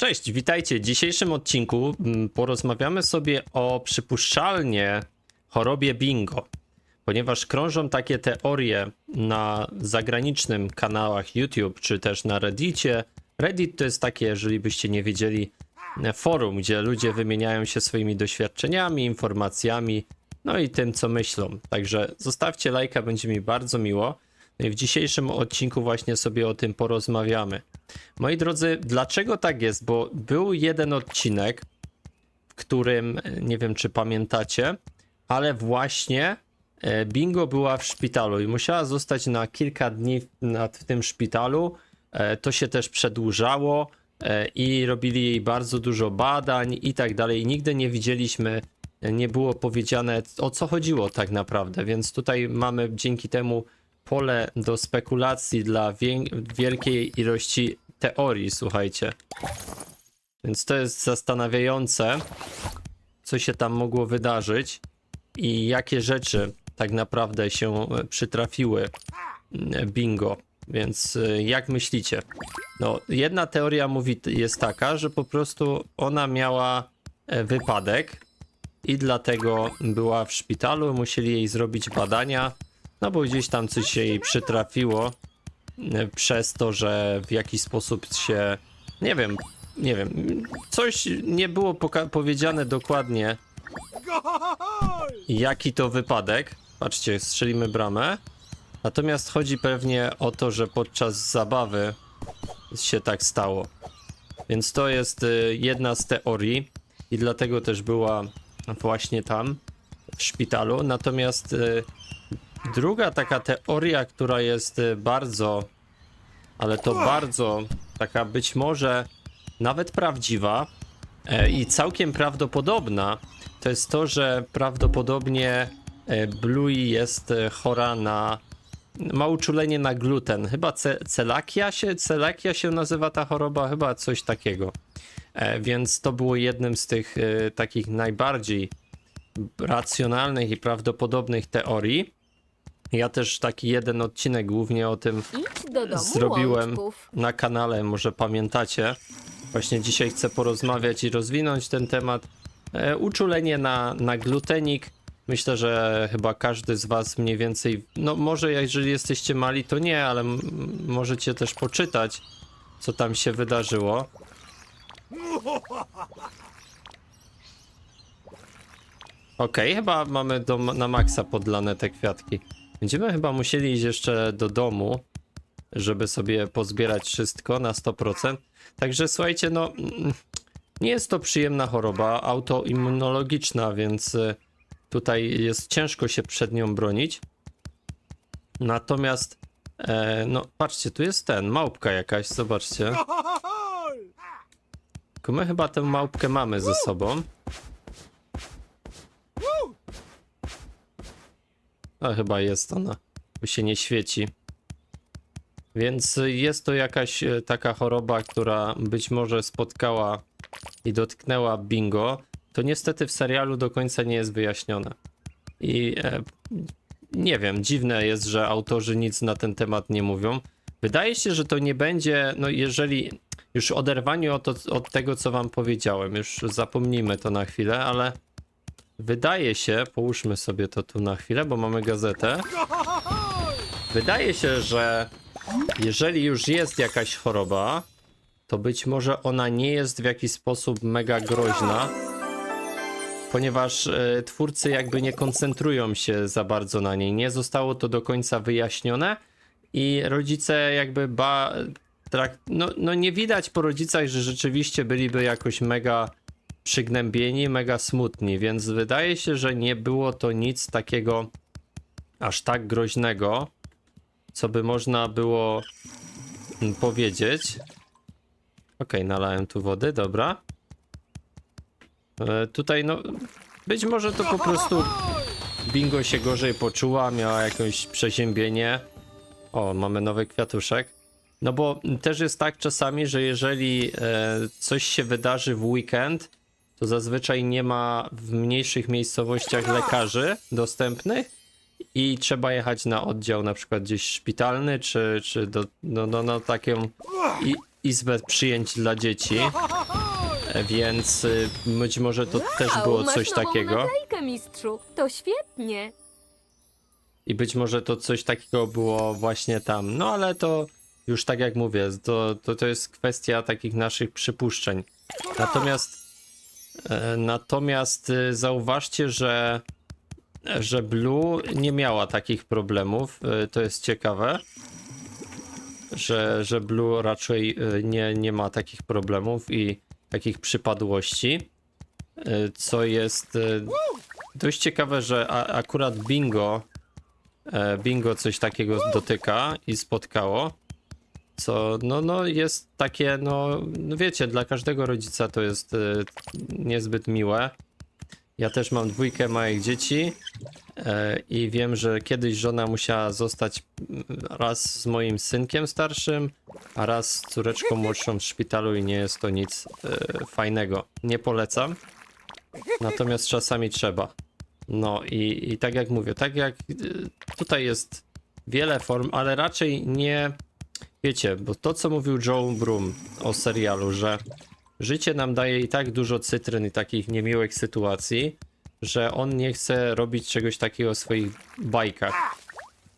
Cześć, witajcie. W dzisiejszym odcinku mm, porozmawiamy sobie o przypuszczalnie chorobie bingo. Ponieważ krążą takie teorie na zagranicznym kanałach YouTube czy też na Reddicie. Reddit to jest takie, jeżeli byście nie wiedzieli, e, forum, gdzie ludzie wymieniają się swoimi doświadczeniami, informacjami, no i tym, co myślą. Także zostawcie lajka, będzie mi bardzo miło. W dzisiejszym odcinku właśnie sobie o tym porozmawiamy. Moi drodzy, dlaczego tak jest? Bo był jeden odcinek, w którym, nie wiem czy pamiętacie, ale właśnie e, Bingo była w szpitalu i musiała zostać na kilka dni w- tym szpitalu. E, To się też przedłużało e, i robili jej bardzo dużo badań i tak dalej. Nigdy nie widzieliśmy, nie było powiedziane o co chodziło tak naprawdę, więc tutaj mamy dzięki temu pole do spekulacji dla wielkiej ilości teorii, słuchajcie. Więc to jest zastanawiające, co się tam mogło wydarzyć i jakie rzeczy tak naprawdę się e, przytrafiły mm, bingo. Więc e, jak myślicie? No, jedna teoria mówi jest taka, że po prostu ona miała e, wypadek i dlatego była w szpitalu, musieli jej zrobić badania, no bo gdzieś tam coś się jej przytrafiło e, przez to, że w jakiś sposób się, nie wiem, nie wiem, coś nie było powiedziane dokładnie, jaki to wypadek. Patrzcie, strzelimy bramę. Natomiast chodzi pewnie o to, że podczas zabawy się tak stało. Więc to jest y, jedna z teorii i dlatego też była właśnie tam w szpitalu. Natomiast y, druga taka teoria, która jest y, bardzo, ale to bardzo taka być może nawet prawdziwa e, i całkiem prawdopodobna, to jest to, że prawdopodobnie e, Bluey jest e, chora na ma uczulenie na gluten. Chyba ce celakia się, celakia się nazywa ta choroba, chyba coś takiego. Więc to było jednym z tych takich najbardziej racjonalnych i prawdopodobnych teorii. Ja też taki jeden odcinek głównie o tym Idź do domu zrobiłem łączków. na kanale, może pamiętacie. Właśnie dzisiaj chcę porozmawiać i rozwinąć ten temat. E, uczulenie na, na glutenik. Myślę, że chyba każdy z Was mniej więcej, no może jeżeli jesteście mali, to nie, ale możecie też poczytać, co tam się wydarzyło. Okej, chyba mamy do, na maksa podlane te kwiatki. Będziemy chyba musieli iść jeszcze do domu, żeby sobie pozbierać wszystko na 100%. Także słuchajcie, no mm, nie jest to przyjemna choroba autoimmunologiczna, więc y, tutaj jest ciężko się przed nią bronić. Natomiast, e, no patrzcie, tu jest ten, małpka jakaś, zobaczcie. Tylko my chyba tę małpkę mamy ze sobą. A chyba jest ona, bo się nie świeci. Więc jest to jakaś e, taka choroba, która być może spotkała i dotknęła bingo. To niestety w serialu do końca nie jest wyjaśnione. I e, nie wiem, dziwne jest, że autorzy nic na ten temat nie mówią. Wydaje się, że to nie będzie, no jeżeli już oderwaniu od, od tego, co wam powiedziałem, już zapomnijmy to na chwilę, ale wydaje się, połóżmy sobie to tu na chwilę, bo mamy gazetę. Wydaje się, że jeżeli już jest jakaś choroba, to być może ona nie jest w jakiś sposób mega groźna, ponieważ e, twórcy jakby nie koncentrują się za bardzo na niej. Nie zostało to do końca wyjaśnione i rodzice jakby ba. Trak, no, no nie widać po rodzicach, że rzeczywiście byliby jakoś mega przygnębieni, mega smutni, więc wydaje się, że nie było to nic takiego aż tak groźnego, co by można było mm, powiedzieć. Okej, nalałem tu wody, dobra. E, tutaj no, być może to po prostu bingo się gorzej poczuła, miała jakieś przeziębienie. O, mamy nowy kwiatuszek. No bo też jest tak czasami, że jeżeli e, coś się wydarzy w weekend, to zazwyczaj nie ma w mniejszych miejscowościach lekarzy dostępnych i trzeba jechać na oddział na przykład gdzieś szpitalny, czy, czy do, no, no, no taką i, izbę przyjęć dla dzieci. Więc y, być może to też było masz coś nową takiego. naklejkę, mistrzu. To świetnie. I być może to coś takiego było właśnie tam. No ale to już tak jak mówię, to, to, to jest kwestia takich naszych przypuszczeń. Natomiast natomiast e, zauważcie, że że Blue nie miała takich problemów. E, To jest ciekawe. Że, że Blue raczej e, nie, nie ma takich problemów i takich przypadłości. E, Co jest e, dość ciekawe, że akurat Bingo e, Bingo coś takiego dotyka i spotkało. Co no, no jest takie, no, no wiecie, dla każdego rodzica to jest e, niezbyt miłe. Ja też mam dwójkę małych dzieci e, i wiem, że kiedyś żona musiała zostać mm, raz z moim synkiem starszym, a raz z córeczką młodszą w szpitalu i nie jest to nic e, fajnego. Nie polecam. Natomiast czasami trzeba. No i, i tak jak mówię, tak jak y, tutaj jest wiele form, ale raczej nie. Wiecie, bo to co mówił Joe Broom o serialu, że życie nam daje i tak dużo cytryn i takich niemiłych sytuacji, że on nie chce robić czegoś takiego w swoich bajkach.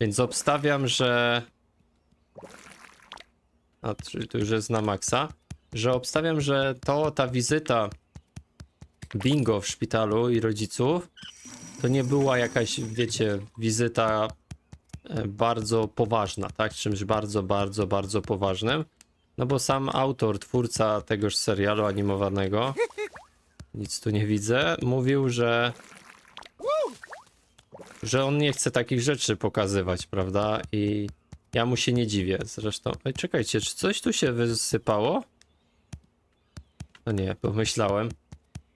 Więc obstawiam, że. A to już jest na maksa. Że obstawiam, że to ta wizyta bingo w szpitalu i rodziców to nie była jakaś, wiecie, wizyta bardzo poważna, tak? Czymś bardzo, bardzo, bardzo poważnym. No bo sam autor, twórca tegoż serialu animowanego, nic tu nie widzę, mówił, że że on nie chce takich rzeczy pokazywać, prawda? I ja mu się nie dziwię. Zresztą, ej, czekajcie, czy coś tu się wysypało? No nie, pomyślałem.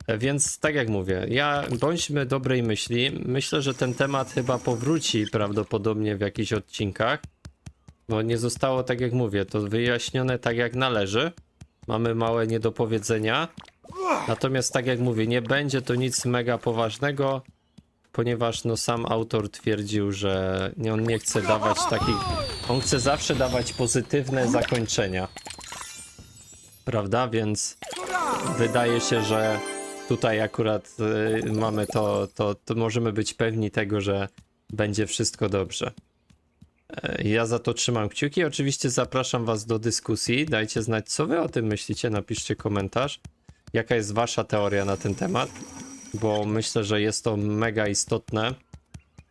Więc tak jak mówię, ja bądźmy dobrej myśli. Myślę, że ten temat chyba powróci prawdopodobnie w jakichś odcinkach. Bo nie zostało, tak jak mówię, to wyjaśnione tak jak należy. Mamy małe niedopowiedzenia. Natomiast tak jak mówię, nie będzie to nic mega poważnego, ponieważ no sam autor twierdził, że on nie chce dawać takich. On chce zawsze dawać pozytywne zakończenia. Prawda? Więc wydaje się, że tutaj akurat y, mamy to, to, to możemy być pewni tego, że będzie wszystko dobrze. E, Ja za to trzymam kciuki. Oczywiście zapraszam Was do dyskusji. Dajcie znać, co Wy o tym myślicie. Napiszcie komentarz. Jaka jest Wasza teoria na ten temat? Bo myślę, że jest to mega istotne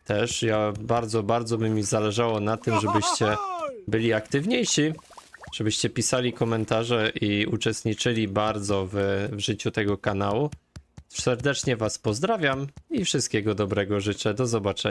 też. Ja bardzo, bardzo by mi zależało na tym, żebyście byli aktywniejsi, żebyście pisali komentarze i uczestniczyli bardzo w, w życiu tego kanału. Serdecznie Was pozdrawiam i wszystkiego dobrego życzę. Do zobaczenia.